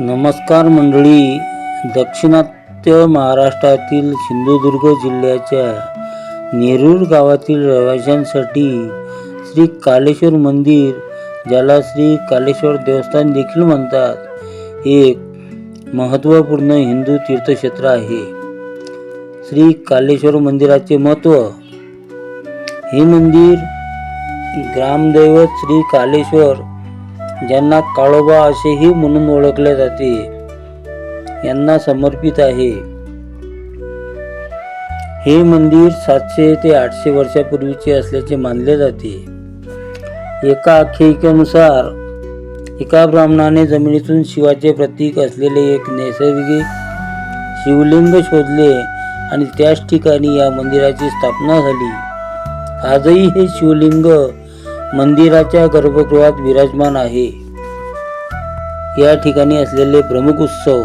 नमस्कार मंडळी. दक्षिणात्य महाराष्ट्रातील सिंधुदुर्ग जिल्ह्याच्या नेरूर गावातील रहिवाशांसाठी श्री कालेश्वर मंदिर ज्याला श्री कालेश्वर देवस्थान देखील म्हणतात एक महत्त्वपूर्ण हिंदू तीर्थक्षेत्र आहे. श्री कालेश्वर मंदिराचे महत्त्व हे मंदिर ग्रामदैवत श्री कालेश्वर ज्यांना काळोबा असेही म्हणून ओळखले जाते यांना समर्पित आहे. हे मंदिर सातशे ते आठशे वर्षापूर्वीचे असल्याचे मानले जाते. एका आख्यायिकेनुसार एका ब्राह्मणाने जमिनीतून शिवाचे प्रतीक असलेले एक नैसर्गिक शिवलिंग शोधले आणि त्याच ठिकाणी या मंदिराची स्थापना झाली. आजही हे शिवलिंग मंदिराच्या गर्भगृहात विराजमान आहे. या ठिकाणी असलेले प्रमुख उत्सव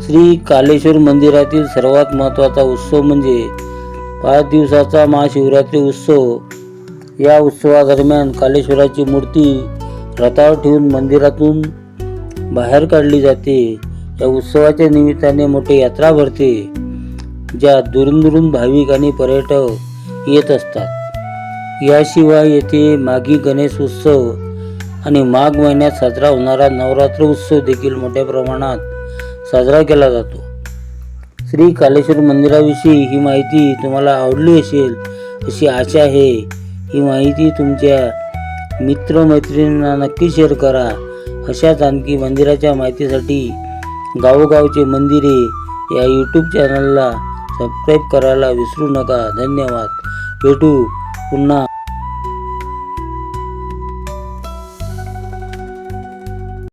श्री कालेश्वर मंदिरातील सर्वात महत्त्वाचा उत्सव म्हणजे पाच दिवसाचा महाशिवरात्री उत्सव. या उत्सवादरम्यान कालेश्वराची मूर्ती रथावर ठेवून मंदिरातून बाहेर काढली जाते. या उत्सवाच्या निमित्ताने मोठी यात्रा भरते ज्यात दुरून दुरून भाविक आणि पर्यटक येत असतात. याशिवाय येथे मागी गणेश उत्सव आणि माघ महिन्यात साजरा होणारा नवरात्र उत्सव देखील मोठ्या प्रमाणात साजरा केला जातो. श्री कालेश्वर मंदिराविषयी ही माहिती तुम्हाला आवडली असेल अशी आशा आहे. ही माहिती तुमच्या मित्रमैत्रिणींना नक्की शेअर करा. अशाच आणखी मंदिराच्या माहितीसाठी गावोगावचे मंदिरे या यूट्यूब चॅनलला सबस्क्राईब करायला विसरू नका. धन्यवाद. भेटू ఉన్న